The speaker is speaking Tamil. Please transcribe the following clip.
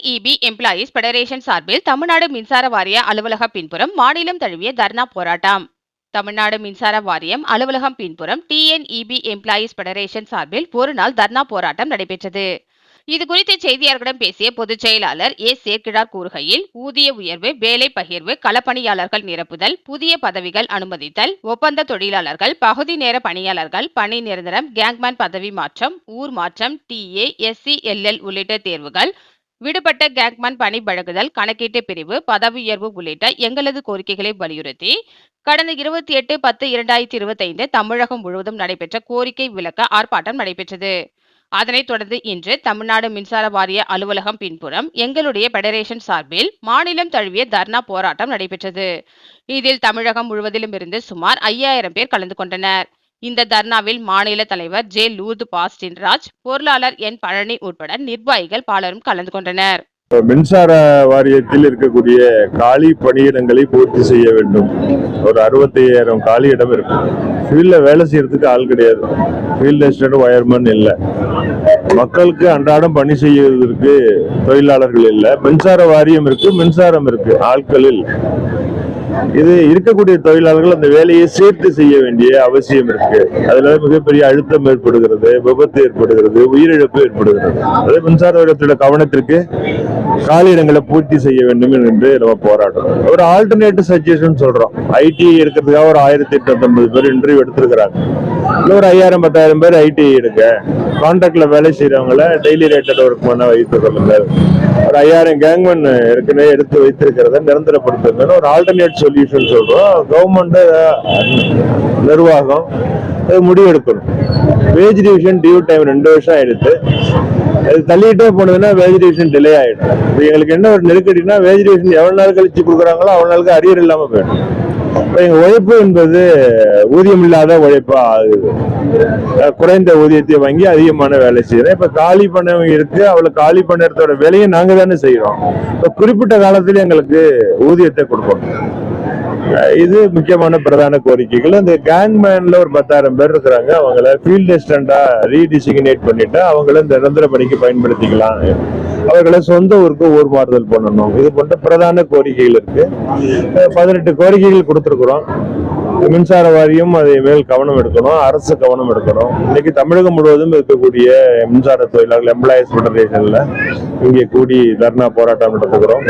டிஎன்இபி எம்ப்ளாயீஸ் பெடரேஷன் சார்பில் தமிழ்நாடு மின்சார வாரிய அலுவலக பின்புறம் மாநிலம் தழுவிய தர்ணா போராட்டம். தமிழ்நாடு மின்சார வாரியம் அலுவலகம் பின்புறம் டிஎன்இபி எம்ப்ளாயீஸ் பெடரேஷன் சார்பில் ஒரு நாள் தர்ணா போராட்டம் நடைபெற்றது. இதுகுறித்து செய்தியாளர்களிடம் பேசிய பொதுச் செயலாளர் ஏ சேர்க்கிழார் கூறுகையில் ஊதிய உயர்வு வேலை பகிர்வு களப்பணியாளர்கள் நிரப்புதல் புதிய பதவிகள் அனுமதித்தல் ஒப்பந்த தொழிலாளர்கள் பகுதி நேர பணியாளர்கள் பணி நிரந்தரம் கேங்மேன் பதவி மாற்றம் ஊர் மாற்றம் டிஏ எஸ்சி எல்எல் உள்ளிட்ட தேர்வுகள் விடுபட்ட கேங்மேன் பணி வழங்குதல் கணக்கீட்டு பிரிவு பதவி உயர்வு உள்ளிட்ட எங்களது கோரிக்கைகளை வலியுறுத்தி கடந்த இருபத்தி எட்டு பத்து இரண்டாயிரத்தி இருபத்தைந்து தமிழகம் முழுவதும் நடைபெற்ற கோரிக்கை விளக்க ஆர்ப்பாட்டம் நடைபெற்றது. அதனைத் தொடர்ந்து இன்று தமிழ்நாடு மின்சார வாரிய அலுவலகம் பின்புறம் எங்களுடைய பெடரேஷன் சார்பில் மாநிலம் தழுவிய தர்ணா போராட்டம் நடைபெற்றது. இதில் தமிழகம் முழுவதிலும் இருந்து சுமார் ஐயாயிரம் பேர் கலந்து கொண்டனர். இந்த தர்ணாவில் மாநில தலைவர் ஜே. லூர்து பாஸ்டின்ராஜ் பொருளாளர் என். பழனி உட்பட நிர்வாகிகள் பலரும் கலந்து கொண்டனர். மின்சார வாரியத்தில் இருக்கக்கூடிய காலி பணியிடங்களை பூர்த்தி செய்ய வேண்டும். ஒரு அறுபத்தையாயிரம் காலி இடம் இருக்கு ஃபீல்ட்ல வேலை செய்யறதுக்கு ஆள் கிடையாது. ஃபீல்ட் அசிஸ்டன்ட் ஒயர்மேன் இல்லை. மக்களுக்கு அன்றாடம் பணி செய்வதற்கு தொழிலாளர்கள் இல்லை. மின்சார வாரியம் இருக்கு மின்சாரம் இருக்கு. ஆட்கள் இல்லை. இது இருக்கக்கூடிய தொழிலாளர்கள் அந்த வேலையை சேர்த்து செய்ய வேண்டிய அவசியம் இருக்கு. அதுல மிகப்பெரிய அழுத்தம் ஏற்படுகிறது விபத்து ஏற்படுகிறது உயிரிழப்பு ஏற்படுகிறது. அது மின்சார வருடத்தோட கவனத்திற்கு காலி இடங்களை பூர்த்தி செய்ய வேண்டும் என்று நம்ம போராடுறோம். ஒரு ஆல்டர்னேட்டிவ் சஜஷன் சொல்றோம். ஐடி இருக்கிறதுக்காக ஒரு ஆயிரத்தி எட்நூத்தி பேர் இன்டர்வியூ எடுத்திருக்கிறாங்க. இல்லை ஒரு ஐயாயிரம் பத்தாயிரம் பேர் ஐடி எடுக்க கான்ட்ராக்ட்ல வேலை செய்யறவங்கள டெய்லி ரேட்டட் ஒர்க் பண்ண வைத்துக் கொள்ளுங்கள். ஒரு ஐயாயிரம் கேங்மேன் ஏற்கனவே எடுத்து வைத்திருக்கிறத நிரந்தரப்படுத்துங்க ஒரு ஆல்டர்னேட் சொல்யூஷன் சொல்றோம். கவர்மெண்ட் நிர்வாகம் முடிவெடுக்கணும். வேஜ் டிவிஷன் டியூ டைம் ரெண்டு வருஷம் எடுத்து அது தள்ளிட்டே போனதுன்னா வேஜிடேஷன் டிலே ஆகிடும் இப்போ எங்களுக்கு என்ன ஒரு நெருக்கடினா வேஜிடேஷன் எவ்வளோ நாள் கழிச்சு கொடுக்குறாங்களோ அவ்வளோ நாளுக்கு அரியர் இல்லாமல் போயிடும். இப்போ எங்கள் உழைப்பு என்பது ஊதியம் இல்லாத உழைப்பா ஆகுது குறைந்த ஊதியத்தை வாங்கி அதிகமான வேலை செய்கிறேன் இப்போ காலி பண்ணவங்க இருக்கு அவளை காலி பண்ணுறதோட வேலையை நாங்கள் தானே செய்கிறோம் இப்போ குறிப்பிட்ட காலத்தில் எங்களுக்கு ஊதியத்தை கொடுக்கணும். இது முக்கியமான பிரதான கோரிக்கைகள். அந்த கேங்மேன்ல ஒரு பத்தாயிரம் பேர் இருக்கிறாங்க. அவங்கள ஃபீல்ட் அசிஸ்டண்டா ரீடிசிக்னேட் பண்ணிட்டு அவங்கள இந்த நிரந்தர பணிக்கு பயன்படுத்திக்கலாம். அவர்களை சொந்த ஊருக்கு ஊர் மாறுதல் பண்ணணும். இது போன்ற பிரதான கோரிக்கைகள் இருக்கு. பதினெட்டு கோரிக்கைகள் கொடுத்துருக்குறோம். மின்சார வாரியம் அதை மேல் கவனம் எடுக்கணும். அரசு கவனம் எடுக்கணும். இன்னைக்கு தமிழகம் முழுவதும் இருக்கக்கூடிய மின்சார தொழிலாளர்கள் எம்ப்ளாயிஸ் ஃபெடரேஷன்ல இங்கே கூடி தர்ணா போராட்டம் நடத்துகிறோம்.